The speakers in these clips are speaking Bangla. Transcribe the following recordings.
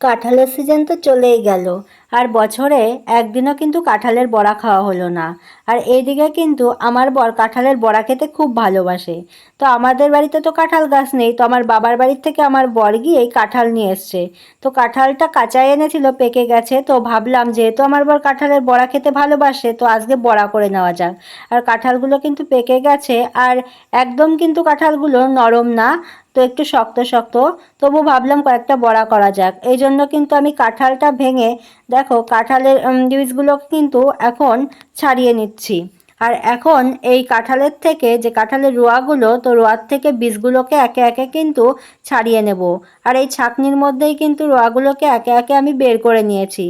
কাঁঠালের সিজন তো চলেই গেল। আর বছরে একদিনও কিন্তু কাঁঠালের বড়া খাওয়া হলো না। আর এইদিকে কিন্তু আমার বর কাঁঠালের বড়া খেতে খুব ভালোবাসে। তো আমাদের বাড়িতে তো কাঁঠাল গাছ নেই, তো আমার বাবার বাড়ির থেকে আমার বর গিয়ে কাঁঠাল নিয়ে এসছে। তো কাঁঠালটা কাঁচাই এনেছিল, পেকে গেছে, তো ভাবলাম যেহেতু আমার বর কাঁঠালের বড়া খেতে ভালোবাসে, তো আজকে বড়া করে নেওয়া যাক। আর কাঁঠালগুলো কিন্তু পেকে গেছে, আর একদম কিন্তু কাঁঠালগুলো নরম না, তো একটু শক্ত শক্ত। তবু ভাবলাম কয়েকটা বড়া করা যাক। এই জন্য কিন্তু আমি কাঁঠালটা ভেঙে, দেখো কাঁঠালের বীজগুলো কিন্তু এখন ছাড়িয়ে নিচ্ছি। হচ্ছে আর এখন এই কাঁঠালের থেকে, যে কাঁঠালের রোয়াগুলো, তো রোয়ার থেকে বীজগুলোকে একে একে কিন্তু ছাড়িয়ে নেব। আর এই ছাকনির মধ্যেই কিন্তু রোয়াগুলোকে একে একে আমি বের করে নিয়েছি।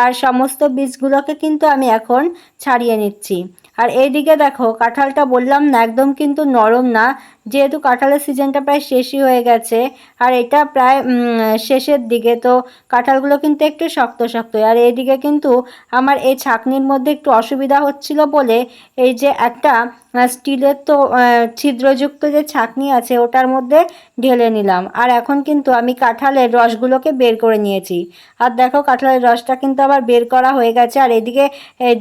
আর সমস্ত বীজগুলোকে কিন্তু আমি এখন ছাড়িয়ে নিচ্ছি। আর এইদিকে দেখো, কাঁঠালটা বললাম না, একদম কিন্তু নরম না। যেহেতু কাঁঠালের সিজনটা প্রায় শেষই হয়ে গেছে, আর এটা প্রায় শেষের দিকে, তো কাঁঠালগুলো কিন্তু একটু শক্ত শক্ত। আর এইদিকে কিন্তু আমার এই ছাকনির মধ্যে একটু অসুবিধা হচ্ছিল বলে এই যে একটা স্টিলের তো ছিদ্রযুক্ত যে ছাঁকনি আছে, ওটার মধ্যে ঢেলে নিলাম। আর এখন কিন্তু আমি কাঁঠালের রসগুলোকে বের করে নিয়েছি। আর দেখো, কাঁঠালের রসটা কিন্তু আবার বের করা হয়ে গেছে। আর এদিকে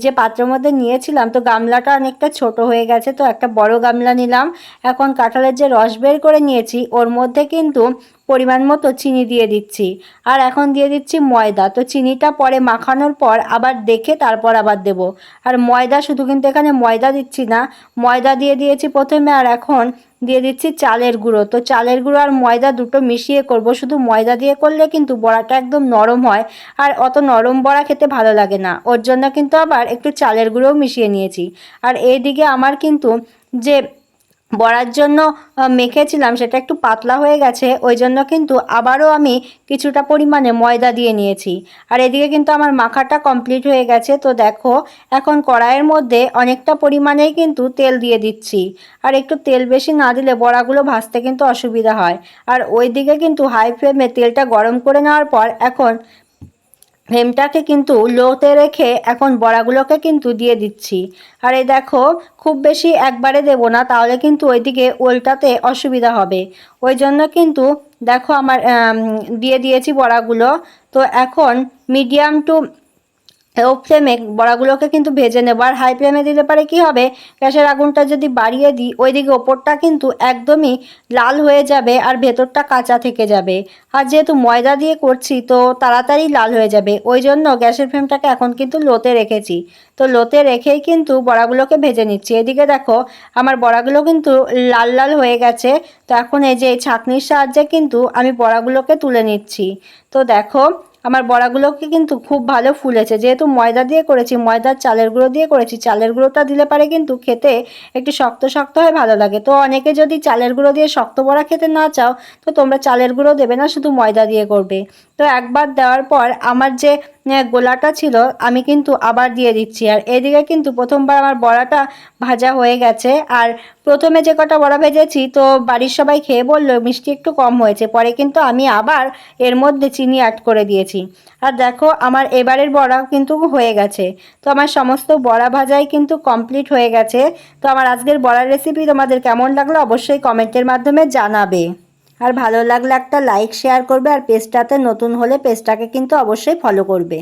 যে পাত্রের মধ্যে নিয়েছিলাম, তো গামলাটা অনেকটা ছোট হয়ে গেছে, তো একটা বড় গামলা নিলাম। এখন কাঁঠালের যে রস বের করে নিয়েছি, ওর মধ্যে কিন্তু পরিমাণ মতো চিনি দিয়ে দিচ্ছি। আর এখন দিয়ে দিচ্ছি ময়দা। তো চিনিটা পরে মাখানোর পর আবার দেখে তারপর আবার দেব। আর ময়দা শুধু কিন্তু এখানে ময়দা দিচ্ছি না, ময়দা দিয়ে দিয়েছি প্রথমে আর এখন দিয়ে দিচ্ছি চালের গুঁড়ো। তো চালের গুঁড়ো আর ময়দা দুটো মিশিয়ে করব। শুধু ময়দা দিয়ে করলে কিন্তু বড়াটা একদম নরম হয়। আর অত নরম বড়া খেতে ভালো লাগে না। ওর জন্য কিন্তু আবার একটু চালের গুঁড়োও মিশিয়ে নিয়েছি। আর এইদিকে আমার কিন্তু যে বড়ার জন্য মেখেছিলাম, সেটা একটু পাতলা হয়ে গেছে, ওই জন্য কিন্তু আবারও আমি কিছুটা পরিমাণে ময়দা দিয়ে নিয়েছি। আর এদিকে কিন্তু আমার মাখাটা কমপ্লিট হয়ে গেছে, তো দেখো, এখন কড়াইয়ের মধ্যে অনেকটা পরিমাণেই কিন্তু তেল দিয়ে দিচ্ছি। আর একটু তেল বেশি না দিলে বড়াগুলো ভাজতে কিন্তু অসুবিধা হয়। আর ওই দিকে কিন্তু হাই ফ্লেমে তেলটা গরম করে নেওয়ার পর এখন ফ্লেমটাকে কিন্তু লোতে রেখে এখন বড়াগুলোকে কিন্তু দিয়ে দিচ্ছি। আর এই দেখো, খুব বেশি একবারে দেব না, তাহলে কিন্তু ওইদিকে ওলটাতে অসুবিধা হবে। ওই জন্য কিন্তু দেখো আমার দিয়ে দিয়েছি বড়াগুলো। তো এখন মিডিয়াম টু লো ফ্লেমে বড়াগুলোকে কিন্তু ভেজে নেব। আর হাই ফ্লেমে দিলে পারে কি হবে? গ্যাসের আগুনটা যদি বাড়িয়ে দিই, ওইদিকে ওপরটা কিন্তু একদমই লাল হয়ে যাবে আর ভেতরটা কাঁচা থেকে যাবে। আর যেহেতু ময়দা দিয়ে করছি, তো তাড়াতাড়ি লাল হয়ে যাবে। ওই জন্য গ্যাসের ফ্লেমটাকে এখন কিন্তু লোতে রেখেছি। তো লোতে রেখেই কিন্তু বড়াগুলোকে ভেজে নিচ্ছি। এদিকে দেখো, আমার বড়াগুলো কিন্তু লাল লাল হয়ে গেছে। তো এখন এই যে এই ছাঁকনির সাহায্যে কিন্তু আমি বড়াগুলোকে তুলে নিচ্ছি। তো দেখো আমার বড়াগুলোকে কিন্তু খুব ভালো ফুলেছে। যেহেতু ময়দা দিয়ে করেছি, ময়দার চালের গুঁড়ো দিয়ে করেছি, চালের গুঁড়োটা দিলে পারে কিন্তু খেতে একটু শক্ত শক্ত হয়, ভালো লাগে। তো অনেকে যদি চালের গুঁড়ো দিয়ে শক্ত বড়া খেতে না চাও, তো তোমরা চালের গুঁড়ো দেবে না, শুধু ময়দা দিয়ে করবে। তো একবার দেওয়ার পর আমার যে গোলাটা ছিল, আমি কিন্তু আবার দিয়ে দিচ্ছি। আর এদিকে কিন্তু প্রথমবার আমার বড়াটা ভাজা হয়ে গেছে। আর প্রথমে যে কটা বড়া ভেজেছি, তো বাড়ির সবাই খেয়ে বলল, মিষ্টি একটু কম হয়েছে। পরে কিন্তু আমি আবার এর মধ্যে চিনি অ্যাড করে দিয়েছি। আর দেখো, আমার এবারের বড়া কিন্তু হয়ে গেছে। তো আমার সমস্ত বড়া ভাজাই কিন্তু কমপ্লিট হয়ে গেছে। তো আমার আজকের বড়ার রেসিপি তোমাদের কেমন লাগল, অবশ্যই কমেন্টের মাধ্যমে জানাবে। আর ভালো লাগলে একটা লাইক শেয়ার করবে আর পেজটাতে নতুন হলে পেজটাকে কিন্তু অবশ্যই ফলো করবে।